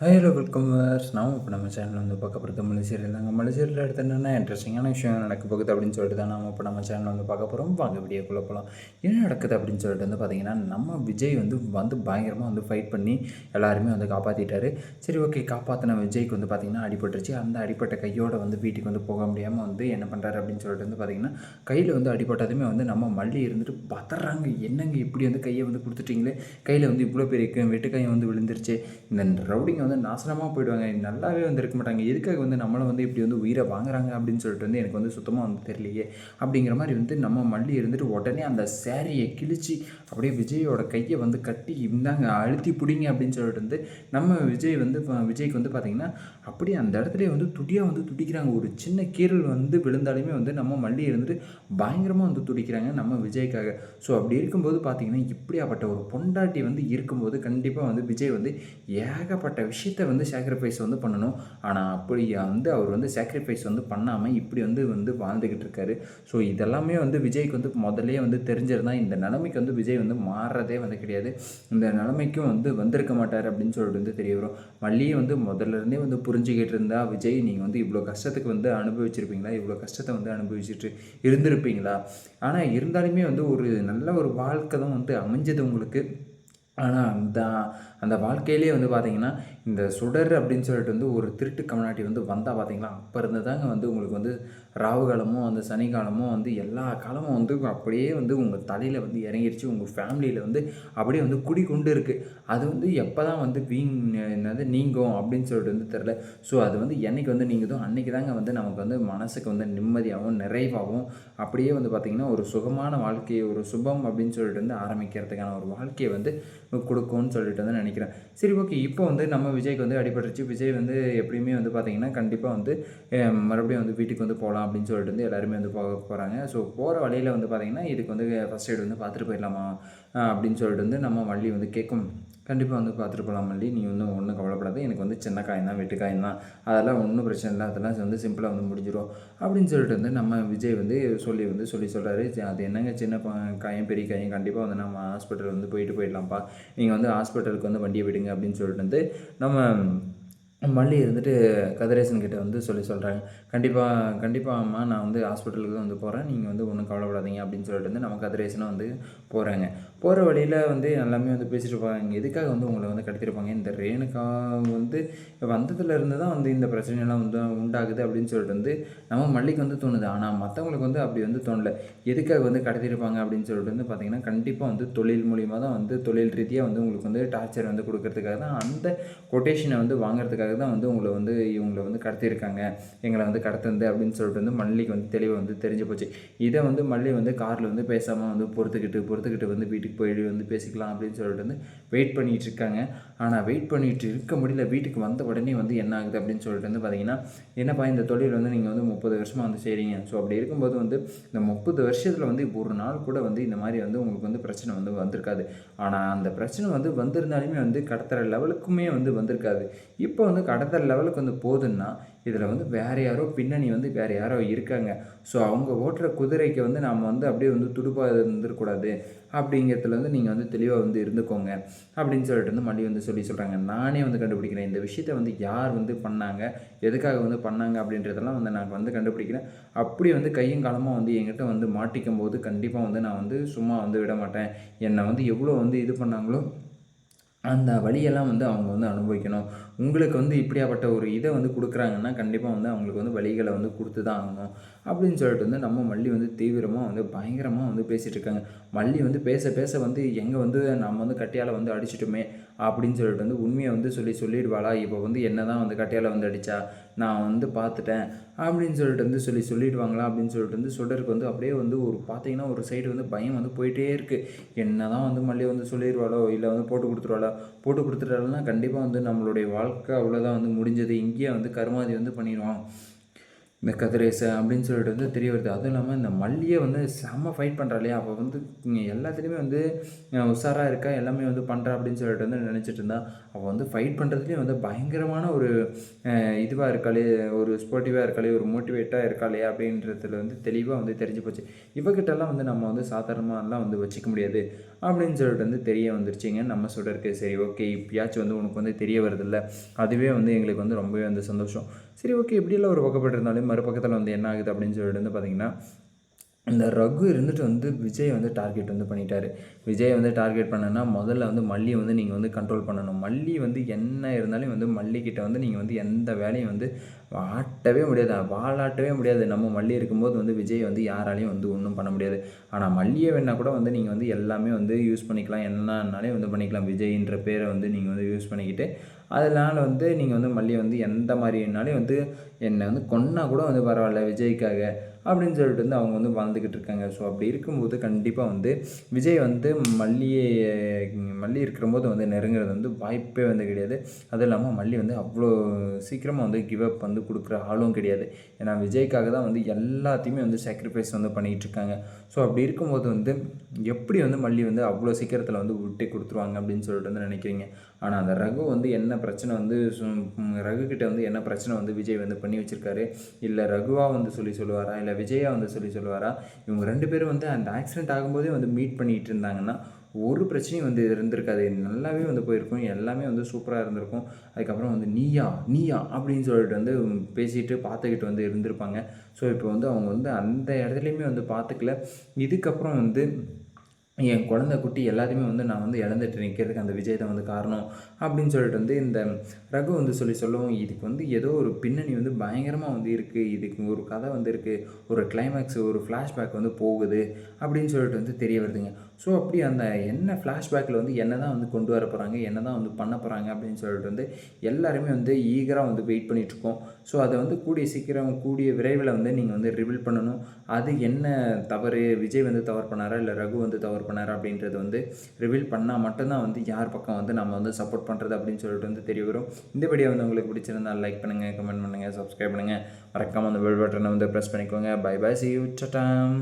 Hello welcome verse நான் இப்போ நம்ம சேனல் வந்து பார்க்க போகிறது இருந்தாங்க சீரியல் தாங்க எடுத்து என்னென்ன இன்ட்ரெஸ்டிங்கான விஷயம் நடக்க போகுது அப்படின்னு சொல்லிட்டு தான் நம்ம இப்போ நம்ம சேனல் வந்து பார்க்க போகிறோம் வாங்க வீடியோக்குள்ளே போகலாம் என்ன நடக்குது அப்படின்னு சொல்லிட்டு வந்து பார்த்தீங்கன்னா நம்ம விஜய் வந்து வந்து பயங்கரமாக வந்து ஃபைட் பண்ணி எல்லாருமே வந்து காப்பாற்றிட்டாரு சரி ஓகே காப்பாற்றின விஜய்க்கு வந்து பார்த்திங்கன்னா அடிபட்டுருச்சு. அந்த அடிப்பட்ட கையோட வந்து வீட்டுக்கு வந்து போக முடியாமல் வந்து என்ன பண்ணுறாரு அப்படின்னு சொல்லிட்டு வந்து பார்த்திங்கன்னா கையில் வந்து அடிபட்டதுமே வந்து நம்ம மல்லி இருந்துட்டு பதறாங்க. என்னங்க இப்படி வந்து கையை வந்து கொடுத்துட்டிங்களே? கையில் வந்து இவ்வளோ பெரிய வெட்டுக்கையை வந்து விழுந்துருச்சு. இந்த ரவுடிங்க வந்து நாசனமாக போயிடுவாங்க. நல்லாவே வந்து இருக்க மாட்டாங்க. எதுக்காக வந்து நம்மளை வந்து இப்படி வந்து உயிரை வாங்குறாங்க அப்படின்னு சொல்லிட்டு வந்து எனக்கு வந்து சுத்தமாக வந்து தெரியலையே. அப்படிங்கிற மாதிரி வந்து நம்ம மல்லி இருந்துட்டு உடனே அந்த சேரீயை கிழிச்சு அப்படியே விஜயோட கையை வந்து கட்டி இந்தாங்க அழுத்தி பிடிங்க அப்படின்னு சொல்லிட்டு வந்து நம்ம விஜய் வந்து விஜய்க்கு வந்து பார்த்திங்கன்னா அப்படியே அந்த இடத்துல வந்து துடியாக வந்து துடிக்கிறாங்க. ஒரு சின்ன கீரல் வந்து விழுந்தாலுமே வந்து நம்ம மல்லி இருந்துட்டு பயங்கரமாக வந்து துடிக்கிறாங்க நம்ம விஜய்க்காக. ஸோ அப்படி இருக்கும்போது பார்த்திங்கன்னா இப்படியாப்பட்ட ஒரு பொண்டாட்டி வந்து இருக்கும்போது கண்டிப்பாக வந்து விஜய் வந்து ஏகப்பட்ட விஷயம் விஷயத்த வந்து சாக்ரிஃபைஸ் வந்து பண்ணணும். ஆனால் அப்படி வந்து அவர் வந்து சாக்ரிஃபைஸ் வந்து பண்ணாமல் இப்படி வந்து வந்து வாழ்ந்துக்கிட்டு இருக்காரு. ஸோ இதெல்லாமே வந்து விஜய்க்கு வந்து முதல்ல வந்து தெரிஞ்சிருந்தால் இந்த நிலைமைக்கு வந்து விஜய் வந்து மாறுறதே வந்து கிடையாது. இந்த நிலைமைக்கும் வந்து வந்திருக்க மாட்டார் அப்படின்னு சொல்லிட்டு வந்து தெரிய வரும். மல்லியை வந்து முதல்ல இருந்தே வந்து புரிஞ்சுக்கிட்டு இருந்தால் விஜய் நீங்கள் வந்து இவ்வளோ கஷ்டத்துக்கு வந்து அனுபவிச்சிருப்பீங்களா? இவ்வளோ கஷ்டத்தை வந்து அனுபவிச்சுட்டு இருந்திருப்பீங்களா? ஆனால் இருந்தாலுமே வந்து ஒரு நல்ல ஒரு வாழ்க்கை தான் வந்து அமைஞ்சது உங்களுக்கு. ஆனால் அந்த அந்த வாழ்க்கையிலே வந்து பார்த்திங்கன்னா இந்த சுடர் அப்படின்னு சொல்லிட்டு வந்து ஒரு திருட்டு கம்னாட்டி வந்து வந்தால் பார்த்தீங்களா அப்போ இருந்து தாங்க வந்து உங்களுக்கு வந்து ராவு காலமும் அந்த சனி காலமும் வந்து எல்லா காலமும் வந்து அப்படியே வந்து உங்கள் தலையில் வந்து இறங்கிருச்சு. உங்கள் ஃபேமிலியில் வந்து அப்படியே வந்து குடி கொண்டு இருக்குது அது வந்து எப்போ தான் வந்து வீங் என்னது நீங்கும் அப்படின்னு சொல்லிட்டு வந்து தெரில ஸோ அது வந்து என்றைக்கு வந்து நீங்குதோ அன்றைக்கி தாங்க வந்து நமக்கு வந்து மனசுக்கு வந்து நிம்மதியாகவும் நிறைவாகவும் அப்படியே வந்து பார்த்திங்கன்னா ஒரு சுகமான வாழ்க்கையை ஒரு சுபம் அப்படின்னு சொல்லிட்டு வந்து ஆரம்பிக்கிறதுக்கான ஒரு வாழ்க்கையை வந்து கொடுக்கும்னு சொல்லிட்டு வந்து நினைக்கிறேன். சரி ஓகே இப்போ வந்து நம்ம விஜய்க்கு வந்து அடிபட்டுருச்சு. விஜய் வந்து எப்படியுமே வந்து பார்த்திங்கன்னா கண்டிப்பாக வந்து மறுபடியும் வந்து வீட்டுக்கு வந்து போகலாம் அப்படின்னு சொல்லிட்டு வந்து எல்லாருமே வந்து போக போகிறாங்க ஸோ போகிற வழியில் வந்து பார்த்திங்கன்னா இதுக்கு வந்து ஃபஸ்ட் எய்டு வந்து பார்த்துட்டு போயிடலாமா? அப்படின்னு சொல்லிட்டு வந்து நம்ம வள்ளி வந்து கேட்கும் கண்டிப்பாக வந்து பார்த்துட்டு போகலாம் மல்லி. நீ வந்து ஒன்றும் கவலைப்படாத. எனக்கு வந்து சின்ன காயம் தான் வெட்டு காயம் தான் அதெல்லாம் ஒன்றும் பிரச்சனை இல்லை. அதெல்லாம் வந்து சிம்பிளாக வந்து முடிஞ்சிடும் அப்படின்னு சொல்லிட்டு வந்து நம்ம விஜய் வந்து சொல்லி வந்து சொல்லி சொல்கிறாரு அது என்னங்க சின்ன காயம் பெரிய காயம்? கண்டிப்பாக வந்து நம்ம ஹாஸ்பிட்டல் வந்து போயிட்டு போயிடலாம்ப்பா. நீங்கள் வந்து ஹாஸ்பிட்டலுக்கு வந்து வண்டியை விடுங்க அப்படின்னு சொல்லிட்டு வந்து நம்ம மல்லி இருந்துட்டு கதிரேசன் கிட்ட வந்து சொல்லி சொல்கிறாங்க கண்டிப்பாக கண்டிப்பாக அம்மா நான் வந்து ஹாஸ்பிட்டலுக்கு தான் வந்து போகிறேன் நீங்கள் வந்து ஒன்றும் கவலைப்படாதீங்க அப்படின்னு சொல்லிட்டு வந்து நம்ம கதிரேசனும் வந்து போகிறாங்க போகிற வழியில் வந்து எல்லாமே வந்து பேசிட்டு இருப்பாங்க எதுக்காக வந்து உங்களை வந்து கடத்திருப்பாங்க? இந்த ரேணுகா வந்து வந்ததுலேருந்து தான் வந்து இந்த பிரச்சனையெல்லாம் வந்து உண்டாகுது அப்படின்னு சொல்லிட்டு வந்து நம்ம மல்லிக்கு வந்து தோணுது. ஆனால் மற்றவங்களுக்கு வந்து அப்படி வந்து தோணலை. எதுக்காக வந்து கடத்திருப்பாங்க அப்படின்னு சொல்லிட்டு வந்து பார்த்திங்கன்னா கண்டிப்பாக வந்து தொழில் மூலியமாக தான் வந்து தொழில் ரீதியாக வந்து உங்களுக்கு வந்து டார்ச்சர் வந்து கொடுக்கறதுக்காக தான் அந்த கொட்டேஷனை வந்து வாங்குறதுக்காக தான் வந்து உங்களை வந்து இவங்களை வந்து கடத்தியிருக்காங்க. எங்களை வந்து கடத்துந்து அப்படின்னு சொல்லிட்டு வந்து மல்லிக்கு வந்து தெளிவாக வந்து தெரிஞ்சு போச்சு. இதை வந்து மல்லி வந்து காரில் வந்து பேசாமல் வந்து பொறுத்துக்கிட்டு பொறுத்துக்கிட்டு வந்து வீட்டுக்கு போய் வந்து பேசிக்கலாம் அப்படின்னு சொல்லிட்டு வந்து வெயிட் பண்ணிகிட்டு இருக்காங்க ஆனால் வெயிட் பண்ணிகிட்டு இருக்க முடியல. வீட்டுக்கு வந்த உடனே வந்து என்ன ஆகுது அப்படின்னு சொல்லிட்டு வந்து பார்த்தீங்கன்னா என்னப்பா இந்த தொழில் வந்து நீங்கள் வந்து முப்பது வருஷமாக வந்து செய்கிறீங்க ஸோ அப்படி இருக்கும்போது வந்து இந்த முப்பது வருஷத்தில் வந்து இப்போ ஒரு நாள் கூட வந்து இந்த மாதிரி வந்து உங்களுக்கு வந்து பிரச்சனை வந்து வந்திருக்காது. ஆனால் அந்த பிரச்சனை வந்து வந்திருந்தாலுமே வந்து கடத்துகிற லெவலுக்குமே வந்து வந்திருக்காது. இப்போ வந்து கடத்துகிற லெவலுக்கு வந்து போதுன்னா இதில் வந்து வேறு யாரோ பின்னணி வந்து வேறு யாரோ இருக்காங்க. ஸோ அவங்க ஓட்டுற குதிரைக்கு வந்து நாம் வந்து அப்படியே வந்து துடுப்பாக இருந்துருக்கூடாது அப்படிங்கிறதுல வந்து நீங்கள் வந்து தெளிவாக வந்து இருந்துக்கோங்க. அப்படின்னு சொல்லிட்டு வந்து மல்லி வந்து சொல்லி சொல்கிறாங்க நானே வந்து கண்டுபிடிக்கிறேன். இந்த விஷயத்த வந்து யார் வந்து பண்ணாங்க? எதுக்காக வந்து பண்ணாங்க? அப்படின்றதெல்லாம் வந்து நான் வந்து கண்டுபிடிக்கிறேன். அப்படி வந்து கையும் காலமாக வந்து என்கிட்ட வந்து மாட்டிக்கும் போது கண்டிப்பாக வந்து நான் வந்து சும்மா வந்து விட மாட்டேன். என்னை வந்து எவ்வளோ வந்து இது பண்ணாங்களோ அந்த வழியெல்லாம் வந்து அவங்க வந்து அனுபவிக்கணும். உங்களுக்கு வந்து இப்படியாப்பட்ட ஒரு இதை வந்து கொடுக்குறாங்கன்னா கண்டிப்பாக வந்து அவங்களுக்கு வந்து வழிகளை வந்து கொடுத்து தான் ஆகணும். அப்படின்னு சொல்லிட்டு வந்து நம்ம மல்லி வந்து தீவிரமாக வந்து பயங்கரமாக வந்து பேசிகிட்டு இருக்காங்க. மல்லி வந்து பேச பேச வந்து எங்கே வந்து நம்ம வந்து கட்டியால் வந்து அடிச்சிட்டோமே அப்படின்னு சொல்லிட்டு வந்து உண்மையை வந்து சொல்லி சொல்லிடுவாளா? இப்போ வந்து என்ன தான் வந்து கட்டியால் வந்து அடித்தா நான் வந்து பார்த்துட்டேன் அப்படின்னு சொல்லிட்டு வந்து சொல்லி சொல்லிடுவாங்களா? அப்படின்னு சொல்லிட்டு வந்து சுடருக்கு வந்து அப்படியே வந்து ஒரு பார்த்தீங்கன்னா ஒரு சைடு வந்து பயம் வந்து போயிட்டே இருக்குது என்ன தான் வந்து மல்லி வந்து சொல்லிடுவாளோ இல்லை வந்து போட்டு கொடுத்துருவாளோ போட்டு கொடுத்துட்டாலும் கண்டிப்பாக வந்து நம்மளுடைய வாழ் வாழ்க்கை அவ்வளோதான் வந்து முடிஞ்சது. இங்கேயே வந்து கருமாதி வந்து பண்ணிடுவான். இந்த கதிரேச அப்படின்னு சொல்லிட்டு வந்து தெரிய வருது. அதுவும் இல்லாமல் இந்த மல்லியை வந்து செம்ம ஃபைட் பண்ணுறா இல்லையா? அப்போ வந்து எல்லாத்துலேயுமே வந்து உஷாராக இருக்கா? எல்லாமே வந்து பண்ணுறா அப்படின்னு சொல்லிட்டு வந்து நினச்சிட்டு இருந்தா. அவள் வந்து ஃபைட் பண்ணுறதுலேயும் வந்து பயங்கரமான ஒரு இதுவாக இருக்காளே ஒரு ஸ்போர்ட்டிவாக இருக்காளே ஒரு மோட்டிவேட்டாக இருக்காளே அப்படின்றதுல வந்து தெளிவாக வந்து தெரிஞ்சு போச்சு. இவகிட்டெல்லாம் வந்து நம்ம வந்து சாதாரணமாகலாம் வந்து வச்சுக்க முடியாது அப்படின்னு சொல்லிட்டு வந்து தெரிய வந்துருச்சுங்க. நம்ம சொல்கிறதுக்கு சரி ஓகே இப்பயாச்சும் வந்து உனக்கு வந்து தெரிய வருதில்ல. அதுவே வந்து எங்களுக்கு வந்து ரொம்பவே வந்து சந்தோஷம். சரி ஓகே இப்படியெல்லாம் ஒரு பக்கப்பட்டிருந்தாலும் மறுபக்கத்தில் வந்து என்ன ஆகுது அப்படின்னு சொல்லிட்டு வந்து பார்த்திங்கன்னா இந்த ரகு இருந்துட்டு வந்து விஜய் வந்து டார்கெட் வந்து பண்ணிட்டாரு. விஜய் வந்து டார்கெட் பண்ணனா முதல்ல வந்து மல்லியை வந்து நீங்கள் வந்து கண்ட்ரோல் பண்ணணும். மல்லி வந்து என்ன இருந்தாலும் வந்து மல்லிக்கிட்ட வந்து நீங்கள் வந்து எந்த வேலையும் வந்து ஆட்டவே முடியாது. வாழாட்டவே முடியாது. நம்ம மல்லி இருக்கும்போது வந்து விஜய் வந்து யாராலையும் வந்து ஒன்றும் பண்ண முடியாது. ஆனால் மல்லியை வேணால் கூட வந்து நீங்கள் வந்து எல்லாமே வந்து யூஸ் பண்ணிக்கலாம். என்னன்னாலே வந்து பண்ணிக்கலாம். விஜய்ன்ற பேரை வந்து நீங்கள் வந்து யூஸ் பண்ணிக்கிட்டு அதனால் வந்து நீங்கள் வந்து மல்லியை வந்து எந்த மாதிரினாலையும் வந்து என்னை வந்து கொன்னா கூட வந்து பரவாயில்ல விஜய்க்காக அப்படின்னு சொல்லிட்டு வந்து அவங்க வந்து வாழ்ந்துக்கிட்டு இருக்காங்க. ஸோ அப்படி இருக்கும்போது கண்டிப்பாக வந்து விஜய் வந்து மல்லியை மல்லி இருக்கிறபோது வந்து நெருங்குறது வந்து வாய்ப்பே வந்து கிடையாது. அதுவும் இல்லாமல் மல்லி வந்து அவ்வளோ சீக்கிரமாக வந்து கிவ் அப் வந்து கொடுக்குற ஆளும் கிடையாது. ஏன்னா விஜய்க்காக தான் வந்து எல்லாத்தையுமே வந்து சாக்ரிஃபைஸ் வந்து பண்ணிகிட்டு இருக்காங்க. ஸோ அப்படி இருக்கும்போது வந்து எப்படி வந்து மல்லி வந்து அவ்வளோ சீக்கிரத்தில் வந்து விட்டு கொடுத்துருவாங்க அப்படின்னு சொல்லிட்டு வந்து நினைக்கிறீங்க? ஆனால் அந்த ரகு வந்து என்ன பிரச்சனை வந்து ரகு கிட்ட வந்து என்ன பிரச்சனை வந்து விஜய் வந்து பண்ணி வச்சுருக்காரு? இல்லை ரகுவாக வந்து சொல்லி சொல்லுவாரா? இல்லை விஜயா வந்து சொல்லி சொல்லுவாரா? இவங்க ரெண்டு பேரும் வந்து அந்த ஆக்சிடென்ட் ஆகும்போதே வந்து மீட் பண்ணிகிட்டு இருந்தாங்கன்னா ஒரு பிரச்சனையும் வந்து இருந்திருக்காது. நல்லாவே வந்து போயிருக்கும். எல்லாமே வந்து சூப்பராக இருந்திருக்கும். அதுக்கப்புறம் வந்து நீயா நீயா அப்படின்னு சொல்லிட்டு வந்து பேசிட்டு பார்த்துக்கிட்டு வந்து இருந்திருப்பாங்க. ஸோ இப்போ வந்து அவங்க வந்து அந்த இடத்துலையுமே வந்து பார்த்துக்கல. இதுக்கப்புறம் வந்து என் குழந்த குட்டி எல்லாத்தையுமே வந்து நான் வந்து இழந்துட்டு நிற்கிறதுக்கு அந்த விஜய் தான் வந்து காரணம் அப்படின்னு சொல்லிட்டு வந்து இந்த ரகு வந்து சொல்லி சொல்லவும் இதுக்கு வந்து ஏதோ ஒரு பின்னணி வந்து பயங்கரமாக வந்து இருக்குது இதுக்கு ஒரு கதை வந்து இருக்குது ஒரு கிளைமேக்ஸ் ஒரு ஃப்ளாஷ்பேக் வந்து போகுது அப்படின்னு சொல்லிட்டு வந்து தெரிய வருதுங்க. ஸோ அப்படி அந்த என்ன ஃப்ளாஷ்பேக்கில் வந்து என்ன தான் வந்து கொண்டு வர போகிறாங்க என்ன தான் வந்து பண்ண போகிறாங்க அப்படின்னு சொல்லிட்டு வந்து எல்லாருமே வந்து ஈகராக வந்து வெயிட் பண்ணிகிட்ருக்கோம் ஸோ அதை வந்து கூடிய சீக்கிரம் கூடிய விரைவில் வந்து நீங்கள் வந்து ரிவீல் பண்ணணும். அது என்ன தவறு விஜய் வந்து தவறு பண்ணாரா இல்லை ரகு வந்து தவறு பண்ணாரா அப்படின்றது வந்து ரிவீல் பண்ணால் மட்டும்தான் வந்து யார் பக்கம் வந்து நம்ம வந்து சப்போர்ட் பண்ணுறது அப்படின்னு சொல்லிட்டு வந்து தெரிய வரும். இந்த வீடியோ வந்து உங்களுக்கு பிடிச்சிருந்தால் லைக் பண்ணுங்கள் கமெண்ட் பண்ணுங்கள் சப்ஸ்கிரைப் பண்ணுங்கள் மறக்காமல் அந்த பெல் பட்டனை வந்து ப்ரெஸ் பண்ணிக்கோங்க. Bye bye see you சட்டாம்